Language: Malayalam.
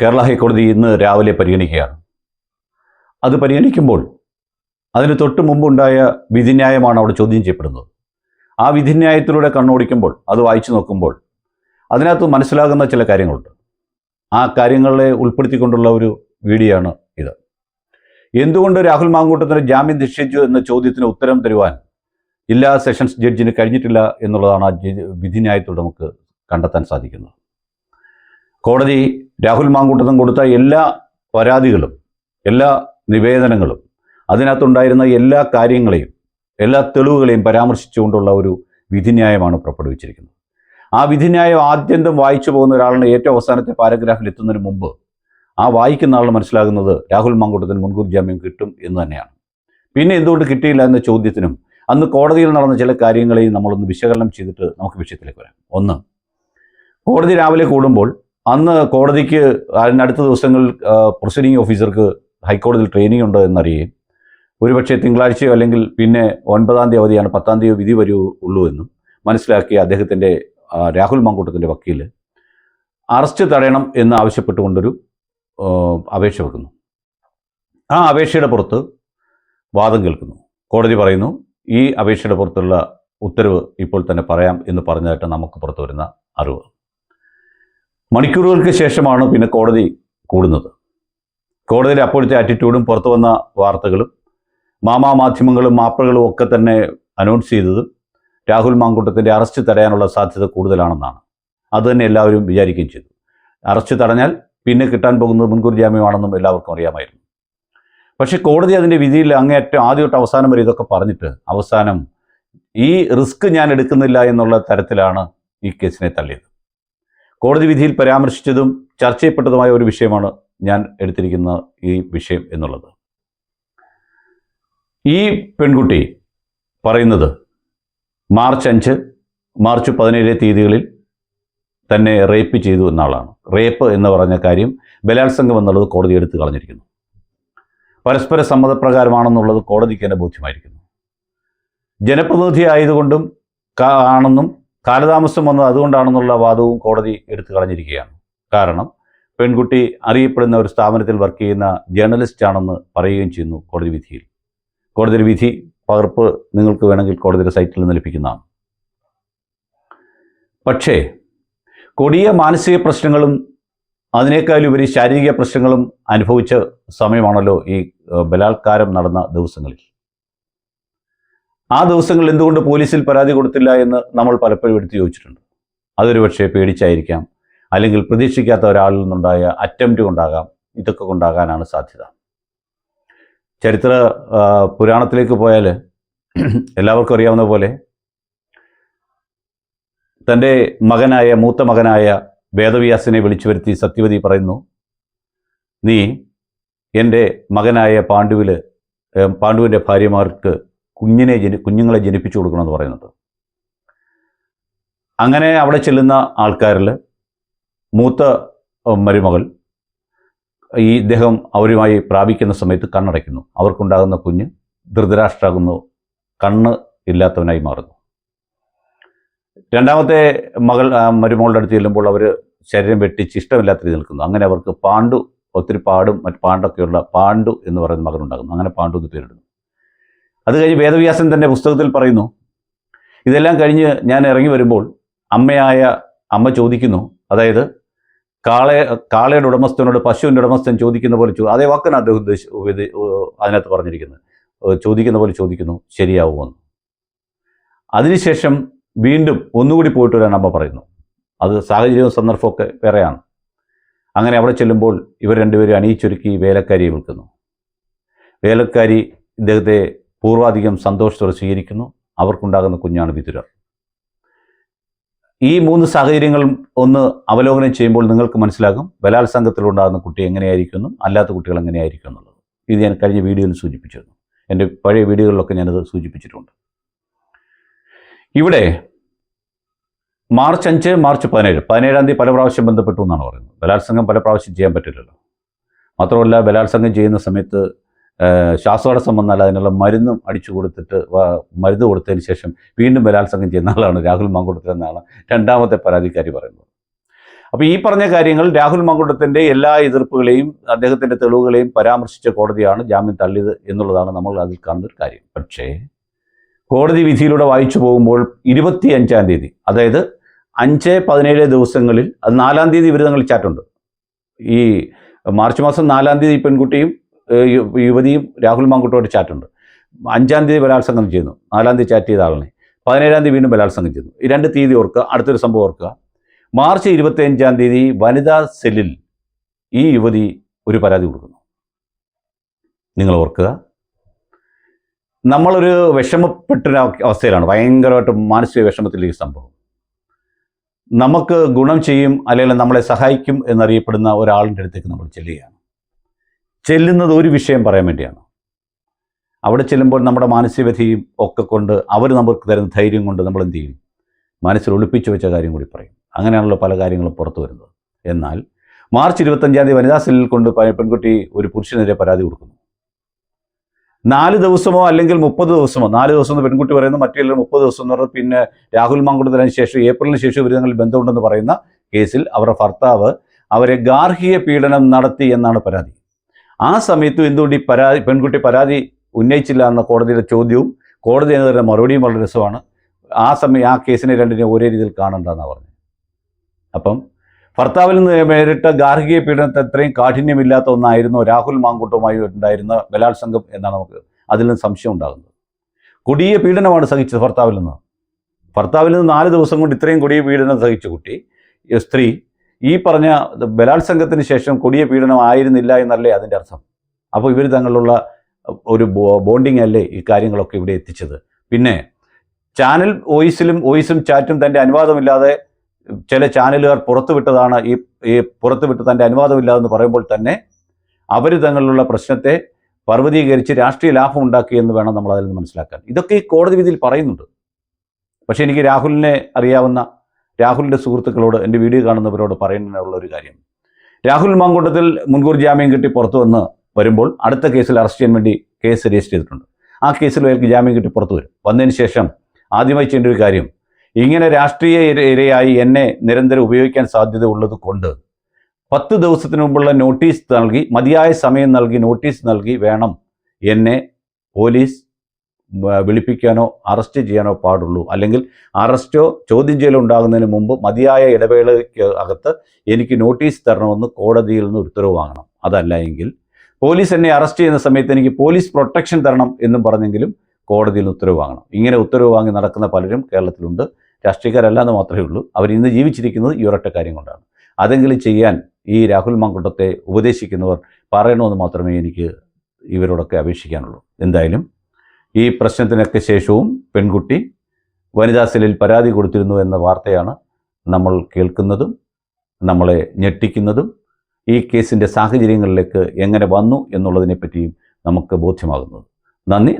കേരള ഹൈക്കോടതി ഇന്ന് രാവിലെ പരിഗണിക്കുകയാണ്. അത് പരിഗണിക്കുമ്പോൾ അതിന് തൊട്ട് മുമ്പുണ്ടായ വിധിന്യായമാണ് അവിടെ ചോദ്യം ചെയ്യപ്പെടുന്നത്. ആ വിധിന്യായത്തിലൂടെ കണ്ണോടിക്കുമ്പോൾ അത് വായിച്ചു നോക്കുമ്പോൾ അതിനകത്ത് മനസ്സിലാകുന്ന ചില കാര്യങ്ങളുണ്ട്. ആ കാര്യങ്ങളെ ഉൾപ്പെടുത്തിക്കൊണ്ടുള്ള ഒരു വീഡിയോ ആണ് ഇത്. എന്തുകൊണ്ട് രാഹുൽ മാങ്കൂട്ടത്തിന് ജാമ്യം നിഷേധിച്ചു എന്ന ചോദ്യത്തിന് ഉത്തരം തരുവാൻ ജില്ലാ സെഷൻസ് ജഡ്ജിന് കഴിഞ്ഞിട്ടില്ല എന്നുള്ളതാണ് ആ വിധിന്യായത്തിലൂടെ നമുക്ക് കണ്ടെത്താൻ സാധിക്കുന്നത്. കോടതി രാഹുൽ മാങ്കൂട്ടത്തും കൊടുത്ത എല്ലാ പരാതികളും എല്ലാ നിവേദനങ്ങളും അതിനകത്തുണ്ടായിരുന്ന എല്ലാ കാര്യങ്ങളെയും എല്ലാ തെളിവുകളെയും പരാമർശിച്ചുകൊണ്ടുള്ള ഒരു വിധിന്യായമാണ് പുറപ്പെടുവിച്ചിരിക്കുന്നത്. ആ വിധിന്യായം ആദ്യന്തം വായിച്ചു പോകുന്ന ഒരാളിന് ഏറ്റവും അവസാനത്തെ പാരഗ്രാഫിൽ എത്തുന്നതിന് മുമ്പ് ആ വായിക്കുന്ന ആൾ മനസ്സിലാകുന്നത് രാഹുൽ മാങ്കൂട്ടത്തിന് മുൻകൂർ ജാമ്യം കിട്ടും എന്ന് തന്നെയാണ്. പിന്നെ എന്തുകൊണ്ട് കിട്ടിയില്ല എന്ന ചോദ്യത്തിനും അന്ന് കോടതിയിൽ നടന്ന ചില കാര്യങ്ങളെയും നമ്മളൊന്ന് വിശകലനം ചെയ്തിട്ട് നമുക്ക് വിഷയത്തിലേക്ക് വരാം. ഒന്ന് കോടതി രാവിലെ കൂടുമ്പോൾ അന്ന് കോടതിക്ക് അതിനടുത്ത ദിവസങ്ങളിൽ പ്രൊസീഡിംഗ് ഓഫീസർക്ക് ഹൈക്കോടതിയിൽ ട്രെയിനിങ് ഉണ്ട് എന്നറിയുകയും ഒരുപക്ഷെ തിങ്കളാഴ്ചയോ അല്ലെങ്കിൽ പിന്നെ ഒൻപതാം തീയതി അവധിയാണ് പത്താം തീയതി വിധി വരൂ ഉള്ളൂ എന്നും മനസ്സിലാക്കി അദ്ദേഹത്തിന്റെ രാഹുൽ മങ്കൂട്ടത്തിന്റെ വക്കീൽ അറസ്റ്റ് തടയണം എന്ന് ആവശ്യപ്പെട്ടുകൊണ്ടൊരു അപേക്ഷ വെക്കുന്നു. ആ അപേക്ഷയുടെ പുറത്ത് വാദം കേൾക്കുന്നു. കോടതി പറയുന്നു ഈ അപേക്ഷയുടെ പുറത്തുള്ള ഉത്തരവ് ഇപ്പോൾ തന്നെ പറയാം എന്ന് പറഞ്ഞതായിട്ട് നമുക്ക് പുറത്തു വരുന്ന അറിവ്. മണിക്കൂറുകൾക്ക് ശേഷമാണ് പിന്നെ കോടതി കൂടുന്നത്. കോടതിയിലെ അപ്പോഴത്തെ ആറ്റിറ്റ്യൂഡും പുറത്തു വന്ന വാർത്തകളും മാമാ മാധ്യമങ്ങളും മാപ്പകളും ഒക്കെ തന്നെ അനൗൺസ് ചെയ്തത് രാഹുൽ മാങ്കൂട്ടത്തിന്റെ അറസ്റ്റ് തടയാനുള്ള സാധ്യത കൂടുതലാണെന്നാണ്. അതുതന്നെ എല്ലാവരും വിചാരിക്കുകയും ചെയ്തു. അറസ്റ്റ് തടഞ്ഞാൽ പിന്നെ കിട്ടാൻ പോകുന്നത് മുൻകൂർ ജാമ്യമാണെന്നും എല്ലാവർക്കും അറിയാമായിരുന്നു. പക്ഷേ കോടതി അതിന്റെ വിധിയിൽ അങ്ങേയറ്റം ആദ്യം തൊട്ട് അവസാനം വരെ ഇതൊക്കെ പറഞ്ഞിട്ട് അവസാനം ഈ റിസ്ക് ഞാൻ എടുക്കുന്നില്ല എന്നുള്ള തരത്തിലാണ് ഈ കേസിനെ തള്ളിയത്. കോടതി വിധിയിൽ പരാമർശിച്ചതും ചർച്ച ചെയ്യപ്പെട്ടതുമായ ഒരു വിഷയമാണ് ഞാൻ എടുത്തിരിക്കുന്ന ഈ വിഷയം എന്നുള്ളത്. ഈ പെൺകുട്ടി പറയുന്നത് മാർച്ച് അഞ്ച് മാർച്ച് പതിനേഴ് തീയതികളിൽ തന്നെ റേപ്പ് ചെയ്തു എന്ന ആളാണ് റേപ്പ് എന്ന് പറഞ്ഞ കാര്യം ബലാത്സംഗം എന്നുള്ളത് കോടതി എടുത്തു കളഞ്ഞിരിക്കുന്നു. പരസ്പര സമ്മതപ്രകാരമാണെന്നുള്ളത് കോടതിക്ക് തന്നെ ബോധ്യമായിരിക്കുന്നു. ജനപ്രതിനിധി ആയതുകൊണ്ടും ആണെന്നും കാലതാമസം വന്നത് അതുകൊണ്ടാണെന്നുള്ള വാദവും കോടതി എടുത്തു കളഞ്ഞിരിക്കുകയാണ്. കാരണം പെൺകുട്ടി അറിയപ്പെടുന്ന ഒരു സ്ഥാപനത്തിൽ വർക്ക് ചെയ്യുന്ന ജേർണലിസ്റ്റ് ആണെന്ന് പറയുകയും ചെയ്യുന്നു കോടതി വിധിയിൽ. കോടതി വിധി പകർപ്പ് നിങ്ങൾക്ക് വേണമെങ്കിൽ കോടതിയുടെ സൈറ്റിൽ നിന്ന് ലഭിക്കുന്നതാണ്. പക്ഷേ കൊടിയ മാനസിക പ്രശ്നങ്ങളും അതിനേക്കാളുപരി ശാരീരിക പ്രശ്നങ്ങളും അനുഭവിച്ച സമയമാണല്ലോ ഈ ബലാത്കാരം നടന്ന ദിവസങ്ങളിൽ. ആ ദിവസങ്ങളിൽ എന്തുകൊണ്ട് പോലീസിൽ പരാതി കൊടുത്തില്ല എന്ന് നമ്മൾ പലപ്പോഴും എടുത്തു ചോദിച്ചിട്ടുണ്ട്. അതൊരു പക്ഷേ പേടിച്ചായിരിക്കാം. അല്ലെങ്കിൽ പ്രതീക്ഷിക്കാത്ത ഒരാളിൽ നിന്നുണ്ടായ അറ്റംപ്റ്റ് കൊണ്ടാകാം. ഇതൊക്കെ കൊണ്ടാകാനാണ് സാധ്യത. ചരിത്ര പുരാണത്തിലേക്ക് പോയാൽ എല്ലാവർക്കും അറിയാവുന്ന പോലെ തന്റെ മകനായ മൂത്ത മകനായ വേദവ്യാസിനെ വിളിച്ചു വരുത്തി സത്യവതി പറയുന്നു നീ എന്റെ മകനായ പാണ്ഡുവിൽ പാണ്ഡുവിന്റെ ഭാര്യമാർക്ക് കുഞ്ഞിനെ ജനി കുഞ്ഞുങ്ങളെ ജനിപ്പിച്ചു കൊടുക്കണമെന്ന് പറയുന്നുണ്ട് അങ്ങനെ അവിടെ ചെല്ലുന്ന ആൾക്കാരിൽ മൂത്ത മരുമകൾ ഈ ഇദ്ദേഹം അവരുമായി പ്രാപിക്കുന്ന സമയത്ത് കണ്ണടയ്ക്കുന്നു. അവർക്കുണ്ടാകുന്ന കുഞ്ഞ് ധൃതരാഷ്ട്രാകുന്നു. കണ്ണ് ഇല്ലാത്തവനായി മാറുന്നു. രണ്ടാമത്തെ മകൾ മരുമകളുടെ അടുത്ത് ചെല്ലുമ്പോൾ അവർ ശരീരം വെട്ടിച്ച് ഇഷ്ടമില്ലാത്ത രീതിയിൽ നിൽക്കുന്നു. അങ്ങനെ അവർക്ക് പാണ്ഡു ഒത്തിരി പാടും മറ്റ് പാണ്ടൊക്കെയുള്ള പാണ്ഡു എന്ന് പറയുന്ന മകനുണ്ടാകുന്നു. അങ്ങനെ പാണ്ഡു എന്ന് പേരിടുന്നു. അത് കഴിഞ്ഞ് വേദവ്യാസൻ തന്റെ പുസ്തകത്തിൽ പറയുന്നു ഇതെല്ലാം കഴിഞ്ഞ് ഞാൻ ഇറങ്ങി വരുമ്പോൾ അമ്മയായ അമ്മ ചോദിക്കുന്നു അതായത് കാളെ കാളയുടെ ഉടമസ്ഥനോട് പശുവിന്റെ ഉടമസ്ഥൻ ചോദിക്കുന്ന പോലെ അതേ വാക്കാണ് അദ്ദേഹം ഉദ്ദേശി അതിനകത്ത് പറഞ്ഞിരിക്കുന്നത്. ചോദിക്കുന്ന പോലെ ചോദിക്കുന്നു ശരിയാവുമെന്ന് അതിനുശേഷം വീണ്ടും ഒന്നുകൂടി പോയിട്ട് വരാൻ അമ്മ പറയുന്നു. അത് സാഹചര്യവും സന്ദർഭമൊക്കെ വേറെയാണ്. അങ്ങനെ അവിടെ ചെല്ലുമ്പോൾ ഇവർ രണ്ടുപേരും അണിയിച്ചൊരുക്കി വേലക്കാരിയെ വിൽക്കുന്നു വേലക്കാരി ഇദ്ദേഹത്തെ പൂർവാധികം സന്തോഷത്തോടെ സ്വീകരിക്കുന്നു. അവർക്കുണ്ടാകുന്ന കുഞ്ഞാണ് വിതുരർ. ഈ മൂന്ന് സാഹചര്യങ്ങളും ഒന്ന് അവലോകനം ചെയ്യുമ്പോൾ നിങ്ങൾക്ക് മനസ്സിലാകും. ബലാത്സംഗത്തിലുണ്ടാകുന്ന കുട്ടി എങ്ങനെയായിരിക്കുന്നു? അല്ലാത്ത കുട്ടികൾ എങ്ങനെയായിരിക്കും എന്നുള്ളത്. ഇത് ഞാൻ കഴിഞ്ഞ വീഡിയോയിൽ സൂചിപ്പിച്ചിരുന്നു. എന്റെ പഴയ വീഡിയോകളിലൊക്കെ ഞാനത് സൂചിപ്പിച്ചിട്ടുണ്ട്. ഇവിടെ മാർച്ച് അഞ്ച് മാർച്ച് പതിനേഴ്. പതിനേഴാം തീയതി പല പ്രാവശ്യം ബന്ധപ്പെട്ടു എന്നാണ് പറയുന്നത്. ബലാത്സംഗം പല പ്രാവശ്യം ചെയ്യാൻ പറ്റില്ലല്ലോ. മാത്രമല്ല ബലാത്സംഗം ചെയ്യുന്ന സമയത്ത് ശ്വാസതടസ്സം വന്നാൽ അതിനുള്ള മരുന്നും അടിച്ചു കൊടുത്തിട്ട് മരുന്ന് കൊടുത്തതിന് ശേഷം വീണ്ടും ബലാത്സംഗം ചെയ്യുന്ന ആളാണ് രാഹുൽ മാങ്കുടത്തിൽ എന്നാണ് രണ്ടാമത്തെ പരാതിക്കാരി പറയുന്നത്. അപ്പോൾ ഈ പറഞ്ഞ കാര്യങ്ങൾ രാഹുൽ മങ്കുട്ടത്തിന്റെ എല്ലാ എതിർപ്പുകളെയും അദ്ദേഹത്തിന്റെ തെളിവുകളെയും പരാമർശിച്ച കോടതിയാണ് ജാമ്യം തള്ളിയത് എന്നുള്ളതാണ് നമ്മൾ അതിൽ കാണുന്ന ഒരു കാര്യം. പക്ഷേ കോടതി വിധിയിലൂടെ വായിച്ചു പോകുമ്പോൾ ഇരുപത്തി അഞ്ചാം തീയതി അതായത് അഞ്ച് പതിനേഴ് ദിവസങ്ങളിൽ അത് നാലാം തീയതി ഇവർ തങ്ങൾ ചാറ്റുണ്ട്. ഈ മാർച്ച് മാസം നാലാം തീയതി പെൺകുട്ടിയും യുവതിയും രാഹുൽ മാങ്കുട്ടോട് ചാറ്റുണ്ട് അഞ്ചാം തീയതി ബലാത്സംഗം ചെയ്യുന്നു. നാലാം തീയതി ചാറ്റ് ചെയ്ത ആളിനെ. പതിനേഴാം തീയതി വീണ്ടും ബലാത്സംഗം ചെയ്യുന്നു. ഈ രണ്ട് തീയതി ഓർക്കുക. അടുത്തൊരു സംഭവം ഓർക്കുക. മാർച്ച് ഇരുപത്തി അഞ്ചാം തീയതി വനിതാ സെല്ലിൽ ഈ യുവതി ഒരു പരാതി കൊടുക്കുന്നു. നിങ്ങൾ ഓർക്കുക. നമ്മളൊരു വിഷമപ്പെട്ടൊരു അവസ്ഥയിലാണ്. ഭയങ്കരമായിട്ട് മാനസിക വിഷമത്തിൽ ഈ സംഭവം. നമുക്ക് ഗുണം ചെയ്യും അല്ലെങ്കിൽ നമ്മളെ സഹായിക്കും എന്നറിയപ്പെടുന്ന ഒരാളിന്റെ അടുത്തേക്ക് നമ്മൾ ചെല്ലുകയാണ്. ചെല്ലുന്നത് ഒരു വിഷയം പറയാൻ വേണ്ടിയാണ്. അവിടെ ചെല്ലുമ്പോൾ നമ്മുടെ മാനസികവിധിയും ഒക്കെ കൊണ്ട് അവർ നമുക്ക് തരുന്ന ധൈര്യം കൊണ്ട് നമ്മൾ എന്ത് ചെയ്യും? മനസ്സിൽ ഒളിപ്പിച്ചു വെച്ച കാര്യം കൂടി പറയും. അങ്ങനെയാണല്ലോ പല കാര്യങ്ങളും പുറത്തു വരുന്നത്. എന്നാൽ മാർച്ച് ഇരുപത്തഞ്ചാം തീയതി വനിതാ സെല്ലിൽ കൊണ്ട് പെൺകുട്ടി ഒരു പുരുഷനെതിരെ പരാതി കൊടുക്കുന്നു. നാല് ദിവസമോ അല്ലെങ്കിൽ മുപ്പത് ദിവസമോ നാല് ദിവസം എന്ന് പെൺകുട്ടി പറയുന്നു മറ്റേ മുപ്പത് ദിവസം എന്ന് പറഞ്ഞാൽ പിന്നെ രാഹുൽ മാങ്കുടത്തിന് ശേഷം ഏപ്രിലിന് ശേഷം ഇവർ തങ്ങളിൽ ബന്ധമുണ്ടെന്ന് പറയുന്ന കേസിൽ അവരുടെ ഭർത്താവ് അവരെ ഗാർഹിക പീഡനം നടത്തി എന്നാണ് പരാതി. ആ സമയത്തും എന്തുകൊണ്ട് ഈ പരാതി പെൺകുട്ടി പരാതി ഉന്നയിച്ചില്ല എന്ന കോടതിയുടെ ചോദ്യവും കോടതി എന്ന് തരുന്ന മറുപടിയും വളരെ രസമാണ്. ആ സമയം ആ കേസിനെ രണ്ടിനെ ഒരേ രീതിയിൽ കാണണ്ടെന്നാണ് പറഞ്ഞത്. അപ്പം ഭർത്താവിൽ നിന്ന് നേരിട്ട ഗാർഹിക പീഡനത്തെ അത്രയും കാഠിന്യമില്ലാത്ത ഒന്നായിരുന്നു രാഹുൽ മാങ്കുട്ടുമായി ഉണ്ടായിരുന്ന ബലാത്സംഗം എന്നാണ് നമുക്ക് അതിൽ നിന്ന് സംശയം ഉണ്ടാകുന്നത്. കൊടിയ പീഡനമാണ് സഹിച്ചത് ഭർത്താവിൽ നിന്ന്. ഭർത്താവിൽ നിന്ന് നാല് ദിവസം കൊണ്ട് ഇത്രയും കൊടിയ പീഡനം സഹിച്ച കുട്ടി സ്ത്രീ ഈ പറഞ്ഞ ബലാത്സംഗത്തിന് ശേഷം കൊടിയ പീഡനം ആയിരുന്നില്ല എന്നല്ലേ അതിന്റെ അർത്ഥം? അപ്പോൾ ഇവർ തങ്ങളുള്ള ഒരു ബോണ്ടിങ് അല്ലേ ഈ കാര്യങ്ങളൊക്കെ ഇവിടെ എത്തിച്ചത്? പിന്നെ ചാനൽ വോയിസിലും വോയിസും ചാറ്റും തന്റെ അനുവാദമില്ലാതെ ചില ചാനലുകാർ പുറത്തുവിട്ടതാണ് ഈ ഈ പുറത്തുവിട്ട് തന്റെ അനുവാദമില്ലാതെന്ന് പറയുമ്പോൾ തന്നെ അവർ തങ്ങളിലുള്ള പ്രശ്നത്തെ പർവതീകരിച്ച് രാഷ്ട്രീയ ലാഭം ഉണ്ടാക്കി എന്ന് വേണം നമ്മൾ അതിൽ നിന്ന് മനസ്സിലാക്കാൻ. ഇതൊക്കെ ഈ കോടതി വിധിയിൽ പറയുന്നുണ്ട്. പക്ഷേ എനിക്ക് രാഹുലിനെ അറിയാവുന്ന രാഹുലിന്റെ സുഹൃത്തുക്കളോട് എന്റെ വീഡിയോ കാണുന്നവരോട് പറയുന്നതിനുള്ള ഒരു കാര്യം. രാഹുൽ മാങ്കൂട്ടത്തിൽ മുൻകൂർ ജാമ്യം കിട്ടി പുറത്തു വന്ന് വരുമ്പോൾ അടുത്ത കേസിൽ അറസ്റ്റ് ചെയ്യാൻ വേണ്ടി കേസ് രജിസ്റ്റർ ചെയ്തിട്ടുണ്ട്. ആ കേസിൽ അയാൾക്ക് ജാമ്യം കിട്ടി പുറത്തു വരും. വന്നതിന് ശേഷം ആദ്യമായി ചെയ്യേണ്ട ഒരു കാര്യം ഇങ്ങനെ രാഷ്ട്രീയ ഇരയായി എന്നെ നിരന്തരം ഉപയോഗിക്കാൻ സാധ്യത ഉള്ളത് കൊണ്ട് പത്ത് ദിവസത്തിന് മുമ്പുള്ള നോട്ടീസ് നൽകി മതിയായ സമയം നൽകി നോട്ടീസ് നൽകി വേണം എന്നെ പോലീസ് വിളിപ്പിക്കാനോ അറസ്റ്റ് ചെയ്യാനോ പാടുള്ളൂ. അല്ലെങ്കിൽ അറസ്റ്റോ ചോദ്യം ചെയ്യലോ ഉണ്ടാകുന്നതിന് മുമ്പ് മതിയായ ഇടവേളയ്ക്ക് അകത്ത് എനിക്ക് നോട്ടീസ് തരണമെന്ന് കോടതിയിൽ നിന്ന് ഉത്തരവ് വാങ്ങണം. അതല്ല എങ്കിൽ പോലീസ് എന്നെ അറസ്റ്റ് ചെയ്യുന്ന സമയത്ത് എനിക്ക് പോലീസ് പ്രൊട്ടക്ഷൻ തരണം എന്നും പറഞ്ഞെങ്കിലും കോടതിയിൽ നിന്ന് ഉത്തരവ് വാങ്ങണം. ഇങ്ങനെ ഉത്തരവ് വാങ്ങി നടക്കുന്ന പലരും കേരളത്തിലുണ്ട്. രാഷ്ട്രീയക്കാരല്ല എന്ന് മാത്രമേ ഉള്ളൂ. അവർ ഇന്ന് ജീവിച്ചിരിക്കുന്നത് ഈ ഒരൊറ്റ കാര്യം കൊണ്ടാണ്. അതെങ്കിലും ചെയ്യാൻ ഈ രാഹുൽ മാങ്കുട്ടത്തെ ഉപദേശിക്കുന്നവർ പറയണമെന്ന് മാത്രമേ എനിക്ക് ഇവരോടൊക്കെ അപേക്ഷിക്കാനുള്ളൂ. എന്തായാലും ഈ പ്രശ്നത്തിനൊക്കെ ശേഷവും പെൺകുട്ടി വനിതാ സെല്ലിൽ പരാതി കൊടുത്തിരുന്നു എന്ന വാർത്തയാണ് നമ്മൾ കേൾക്കുന്നതും നമ്മളെ ഞെട്ടിക്കുന്നതും ഈ കേസിന്റെ സാഹചര്യങ്ങളിലേക്ക് എങ്ങനെ വന്നു എന്നുള്ളതിനെപ്പറ്റിയും നമുക്ക് ബോധ്യമാകുന്നത്. നന്ദി.